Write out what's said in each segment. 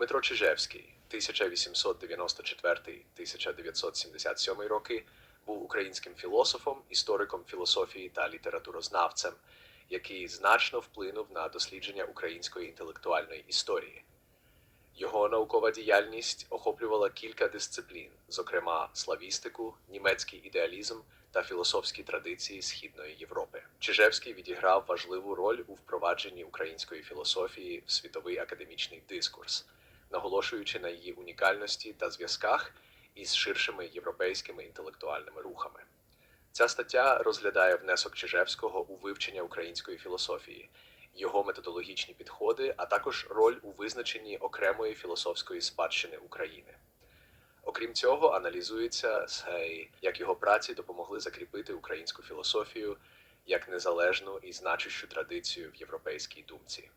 Дмитро Чижевський, 1894-1977 роки, був українським філософом, істориком філософії та літературознавцем, який значно вплинув на дослідження української інтелектуальної історії. Його наукова діяльність охоплювала кілька дисциплін, зокрема славістику, німецький ідеалізм та філософські традиції Східної Європи. Чижевський відіграв важливу роль у впровадженні української філософії в світовий академічний дискурс, наголошуючи на її унікальності та зв'язках із ширшими європейськими інтелектуальними рухами. Ця стаття розглядає внесок Чижевського у вивчення української філософії, його методологічні підходи, а також роль у визначенні окремої філософської спадщини України. Окрім цього, аналізується, як його праці допомогли закріпити українську філософію як незалежну і значущу традицію в європейській думці.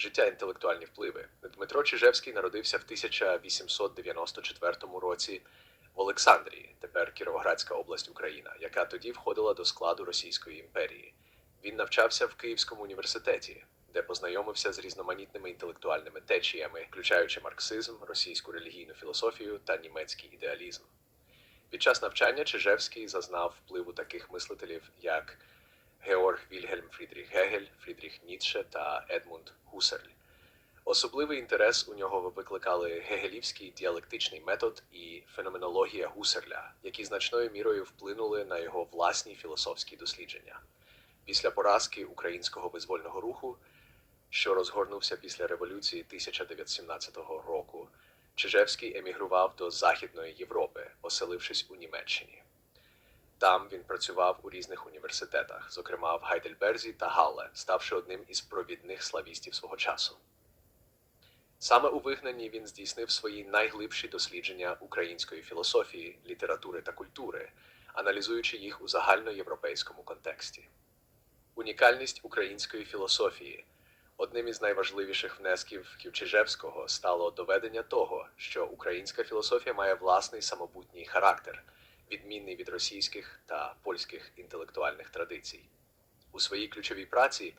Життя інтелектуальні впливи. Дмитро Чижевський народився в 1894 році в Олександрії, тепер Кіровоградська область Україна, яка тоді входила до складу Російської імперії. Він навчався в Київському університеті, де познайомився з різноманітними інтелектуальними течіями, включаючи марксизм, російську релігійну філософію та німецький ідеалізм. Під час навчання Чижевський зазнав впливу таких мислителів, як Георг Вільгельм Фрідріх Гегель, Фрідріх Ніцше та Едмунд Гусерль. Особливий інтерес у нього викликали гегелівський діалектичний метод і феноменологія Гусерля, які значною мірою вплинули на його власні філософські дослідження. Після поразки українського визвольного руху, що розгорнувся після революції 1917 року, Чижевський емігрував до Західної Європи, оселившись у Німеччині. Там він працював у різних університетах, зокрема в Гайдельберзі та Галле, ставши одним із провідних славістів свого часу. Саме у вигнанні він здійснив свої найглибші дослідження української філософії, літератури та культури, аналізуючи їх у загальноєвропейському контексті. Унікальність української філософії одним із найважливіших внесків Ківчижевського стало доведення того, що українська філософія має власний самобутній характер, відмінний від російських та польських інтелектуальних традицій. У своїй ключовій праці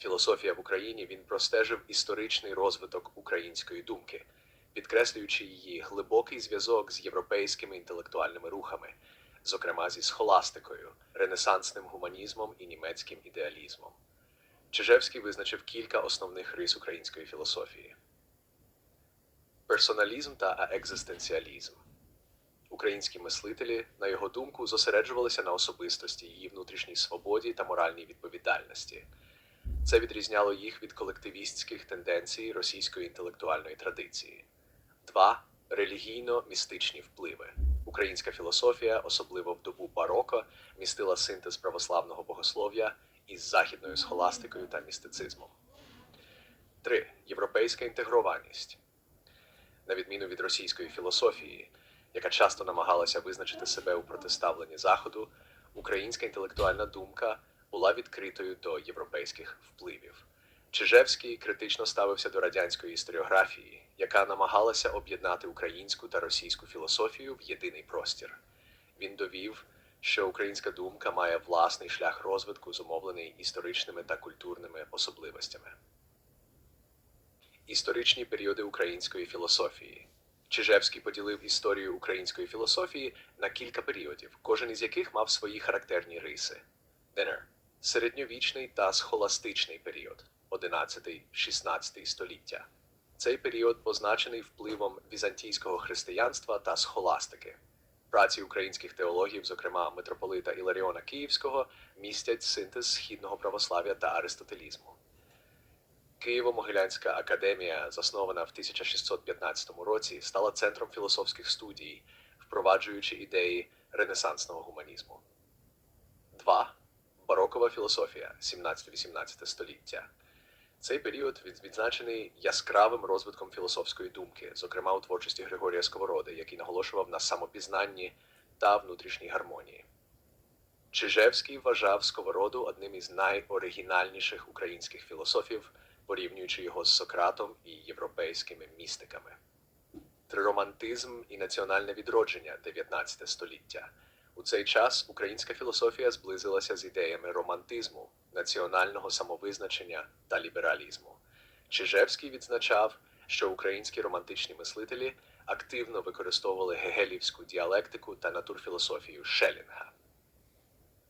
Філософія в Україні він простежив історичний розвиток української думки, підкреслюючи її глибокий зв'язок з європейськими інтелектуальними рухами, зокрема зі схоластикою, ренесансним гуманізмом і німецьким ідеалізмом. Чижевський визначив кілька основних рис української філософії: персоналізм та екзистенціалізм. Українські мислителі, на його думку, зосереджувалися на особистості, її внутрішній свободі та моральній відповідальності. Це відрізняло їх від колективістських тенденцій російської інтелектуальної традиції. 2. Релігійно-містичні впливи. Українська філософія, особливо в добу бароко, містила синтез православного богослов'я із західною схоластикою та містицизмом. 3. Європейська інтегрованість. На відміну від російської філософії, яка часто намагалася визначити себе у протиставленні Заходу, українська інтелектуальна думка була відкритою до європейських впливів. Чижевський критично ставився до радянської історіографії, яка намагалася об'єднати українську та російську філософію в єдиний простір. Він довів, що українська думка має власний шлях розвитку, зумовлений історичними та культурними особливостями. Історичні періоди української філософії. Чижевський поділив історію української філософії на кілька періодів, кожен із яких мав свої характерні риси. Денер середньовічний та схоластичний період 11-16 століття. Цей період позначений впливом візантійського християнства та схоластики. Праці українських теологів, зокрема митрополита Іларіона Київського, містять синтез східного православ'я та аристотелізму. Києво-Могилянська академія, заснована в 1615 році, стала центром філософських студій, впроваджуючи ідеї ренесансного гуманізму. 2 барокова філософія 17-18 століття. Цей період відзначений яскравим розвитком філософської думки, зокрема у творчості Григорія Сковороди, який наголошував на самопізнанні та внутрішній гармонії. Чижевський вважав Сковороду одним із найоригінальніших українських філософів, порівнюючи його з Сократом і європейськими містиками. Триромантизм і національне відродження 19 століття. У цей час українська філософія зблизилася з ідеями романтизму, національного самовизначення та лібералізму. Чижевський відзначав, що українські романтичні мислителі активно використовували гегелівську діалектику та натурфілософію Шелінга.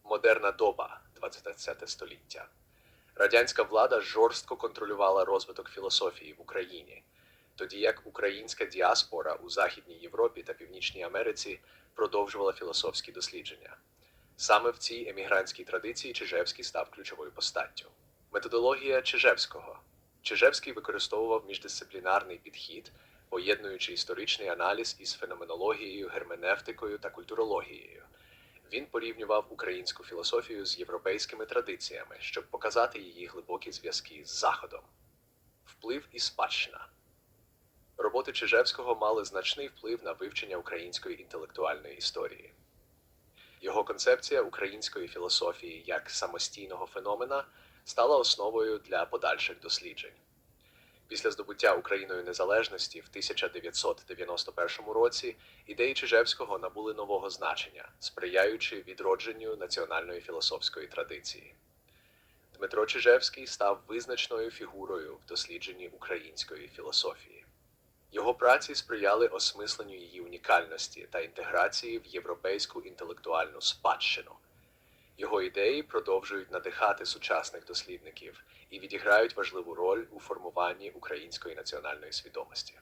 Модерна доба 20 століття. Радянська влада жорстко контролювала розвиток філософії в Україні, тоді як українська діаспора у Західній Європі та Північній Америці продовжувала філософські дослідження. Саме в цій емігрантській традиції Чижевський став ключовою постаттю. Методологія Чижевського. Чижевський використовував міждисциплінарний підхід, поєднуючи історичний аналіз із феноменологією, герменевтикою та культурологією. Він порівнював українську філософію з європейськими традиціями, щоб показати її глибокі зв'язки з Заходом. Вплив і спадщина. Роботи Чижевського мали значний вплив на вивчення української інтелектуальної історії. Його концепція української філософії як самостійного феномена стала основою для подальших досліджень. Після здобуття Україною незалежності в 1991 році ідеї Чижевського набули нового значення, сприяючи відродженню національної філософської традиції. Дмитро Чижевський став визначною фігурою в дослідженні української філософії. Його праці сприяли осмисленню її унікальності та інтеграції в європейську інтелектуальну спадщину. Його ідеї продовжують надихати сучасних дослідників і відіграють важливу роль у формуванні української національної свідомості.